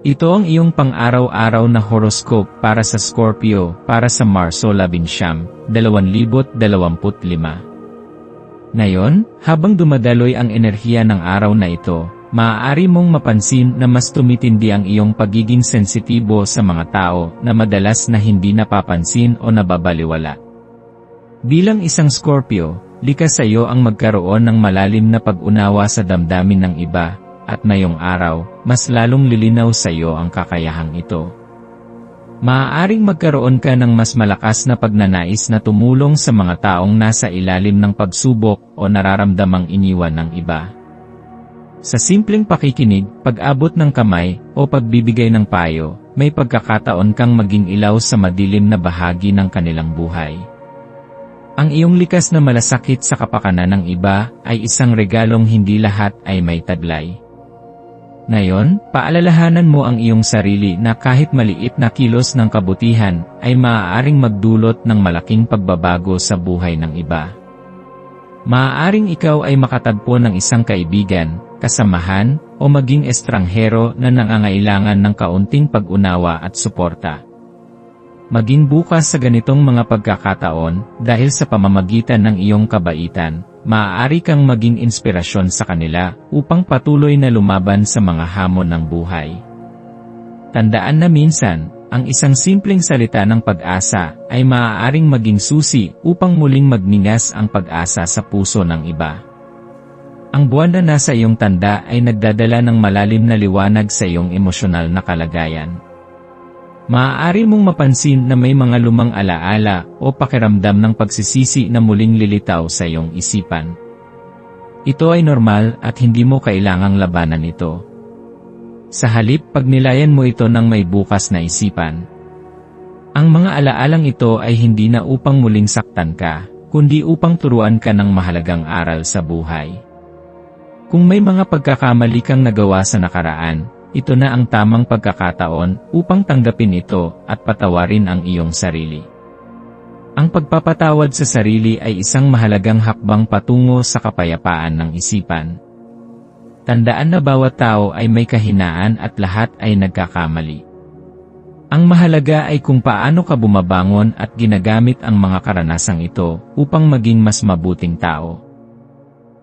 Ito ang iyong pang-araw-araw na horoscope para sa Scorpio para sa Marso 11, 2025. Ngayon, habang dumadaloy ang enerhiya ng araw na ito, maaari mong mapansin na mas tumitindi ang iyong pagiging sensitibo sa mga tao na madalas na hindi napapansin o nababaliwala. Bilang isang Scorpio, likas sa iyo ang magkaroon ng malalim na pag-unawa sa damdamin ng iba, at ngayong araw, mas lalong lilinaw sa iyo ang kakayahang ito. Maaaring magkaroon ka ng mas malakas na pagnanais na tumulong sa mga taong nasa ilalim ng pagsubok o nararamdamang iniwan ng iba. Sa simpleng pakikinig, pag-abot ng kamay, o pagbibigay ng payo, may pagkakataon kang maging ilaw sa madilim na bahagi ng kanilang buhay. Ang iyong likas na malasakit sa kapakanan ng iba ay isang regalong hindi lahat ay may taglay. Ngayon, paalalahanan mo ang iyong sarili na kahit maliit na kilos ng kabutihan, ay maaaring magdulot ng malaking pagbabago sa buhay ng iba. Maaaring ikaw ay makatagpo ng isang kaibigan, kasamahan, o maging estranghero na nangangailangan ng kaunting pag-unawa at suporta. Maging bukas sa ganitong mga pagkakataon, dahil sa pamamagitan ng iyong kabaitan, maaari kang maging inspirasyon sa kanila upang patuloy na lumaban sa mga hamon ng buhay. Tandaan na minsan, ang isang simpleng salita ng pag-asa ay maaaring maging susi upang muling magningas ang pag-asa sa puso ng iba. Ang buwan na nasa iyong tanda ay nagdadala ng malalim na liwanag sa iyong emosyonal na kalagayan. Maaari mong mapansin na may mga lumang alaala o pakiramdam ng pagsisisi na muling lilitaw sa iyong isipan. Ito ay normal at hindi mo kailangang labanan ito. Sa halip pagnilayan mo ito ng may bukas na isipan. Ang mga alaalang ito ay hindi na upang muling saktan ka, kundi upang turuan ka ng mahalagang aral sa buhay. Kung may mga pagkakamali kang nagawa sa nakaraan, ito na ang tamang pagkakataon upang tanggapin ito at patawarin ang iyong sarili. Ang pagpapatawad sa sarili ay isang mahalagang hakbang patungo sa kapayapaan ng isipan. Tandaan na bawat tao ay may kahinaan at lahat ay nagkakamali. Ang mahalaga ay kung paano ka bumabangon at ginagamit ang mga karanasang ito upang maging mas mabuting tao.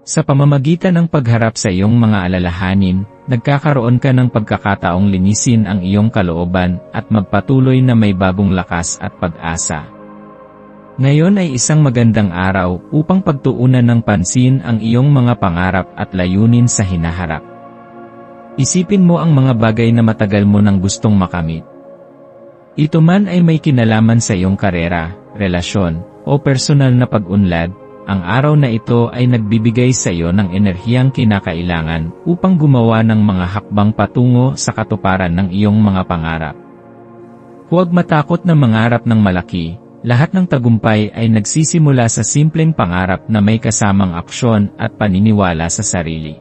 Sa pamamagitan ng pagharap sa iyong mga alalahanin, nagkakaroon ka ng pagkakataong linisin ang iyong kalooban at magpatuloy na may bagong lakas at pag-asa. Ngayon ay isang magandang araw upang pagtuunan ng pansin ang iyong mga pangarap at layunin sa hinaharap. Isipin mo ang mga bagay na matagal mo nang gustong makamit. Ito man ay may kinalaman sa iyong karera, relasyon, o personal na pag-unlad, ang araw na ito ay nagbibigay sa iyo ng enerhiyang kinakailangan upang gumawa ng mga hakbang patungo sa katuparan ng iyong mga pangarap. Huwag matakot na mangarap ng malaki, lahat ng tagumpay ay nagsisimula sa simpleng pangarap na may kasamang aksyon at paniniwala sa sarili.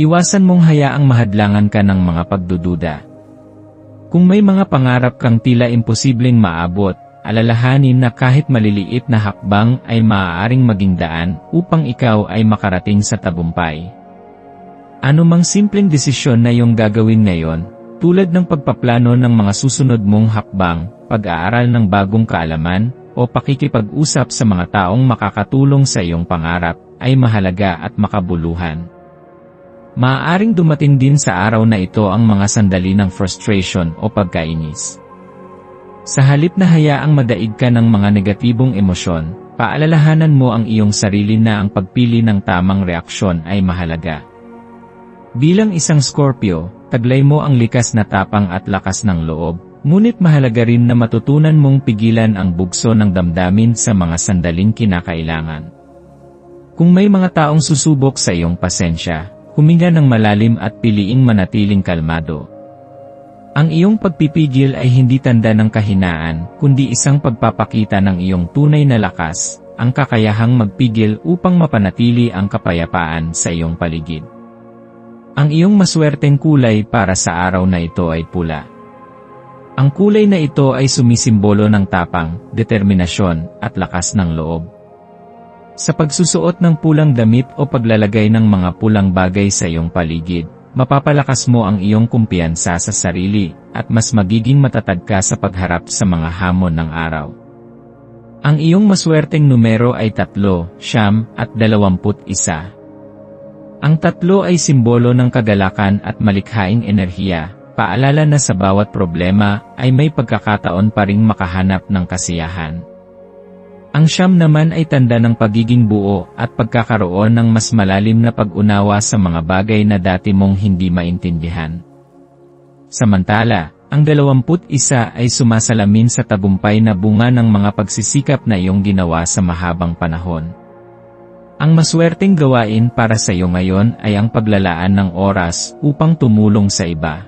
Iwasan mong hayaang mahadlangan ka ng mga pagdududa. Kung may mga pangarap kang tila imposibleng maabot, alalahanin na kahit maliliit na hakbang ay maaaring maging daan upang ikaw ay makarating sa tabumpay. Ano mang simpleng desisyon na iyong gagawin ngayon, tulad ng pagpaplano ng mga susunod mong hakbang, pag-aaral ng bagong kaalaman, o pakikipag-usap sa mga taong makakatulong sa iyong pangarap, ay mahalaga at makabuluhan. Maaaring dumating din sa araw na ito ang mga sandali ng frustration o pagkainis. Sa halip na hayaang madaig ka ng mga negatibong emosyon, paalalahanan mo ang iyong sarili na ang pagpili ng tamang reaksyon ay mahalaga. Bilang isang Scorpio, taglay mo ang likas na tapang at lakas ng loob, ngunit mahalaga rin na matutunan mong pigilan ang bugso ng damdamin sa mga sandaling kinakailangan. Kung may mga taong susubok sa iyong pasensya, Huminga ng malalim at piliing manatiling kalmado. Ang iyong pagpipigil ay hindi tanda ng kahinaan, kundi isang pagpapakita ng iyong tunay na lakas, ang kakayahang magpigil upang mapanatili ang kapayapaan sa iyong paligid. Ang iyong maswerteng kulay para sa araw na ito ay pula. Ang kulay na ito ay sumisimbolo ng tapang, determinasyon, at lakas ng loob. Sa pagsusuot ng pulang damit o paglalagay ng mga pulang bagay sa iyong paligid, mapapalakas mo ang iyong kumpiyansa sa sarili, at mas magiging matatag ka sa pagharap sa mga hamon ng araw. Ang iyong maswerteng numero ay tatlo, siyam, at dalawamput isa. Ang tatlo ay simbolo ng kagalakan at malikhaing enerhiya, paalala na sa bawat problema ay may pagkakataon pa ring makahanap ng kasiyahan. Ang siyam naman ay tanda ng pagiging buo at pagkakaroon ng mas malalim na pag-unawa sa mga bagay na dati mong hindi maintindihan. Samantala, ang dalawamput isa ay sumasalamin sa tagumpay na bunga ng mga pagsisikap na iyong ginawa sa mahabang panahon. Ang maswerteng gawain para sa iyo ngayon ay ang paglalaan ng oras upang tumulong sa iba.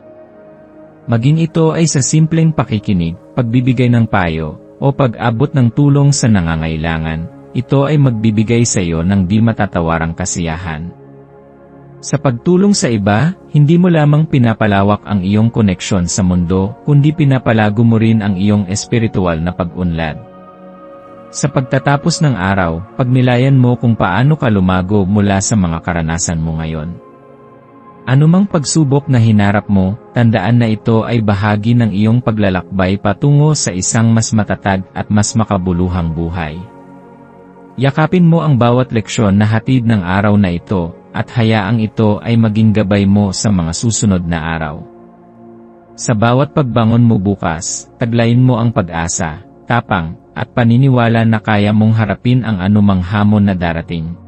Maging ito ay sa simpleng pakikinig, pagbibigay ng payo, o pag-abot ng tulong sa nangangailangan, ito ay magbibigay sa iyo ng di matatawarang kasiyahan. Sa pagtulong sa iba, hindi mo lamang pinapalawak ang iyong koneksyon sa mundo, kundi pinapalago mo rin ang iyong espiritual na pag-unlad. Sa pagtatapos ng araw, pagnilayan mo kung paano ka lumago mula sa mga karanasan mo ngayon. Anumang pagsubok na hinarap mo, tandaan na ito ay bahagi ng iyong paglalakbay patungo sa isang mas matatag at mas makabuluhang buhay. Yakapin mo ang bawat leksyon na hatid ng araw na ito, at hayaang ito ay maging gabay mo sa mga susunod na araw. Sa bawat pagbangon mo bukas, taglayin mo ang pag-asa, tapang, at paniniwala na kaya mong harapin ang anumang hamon na darating.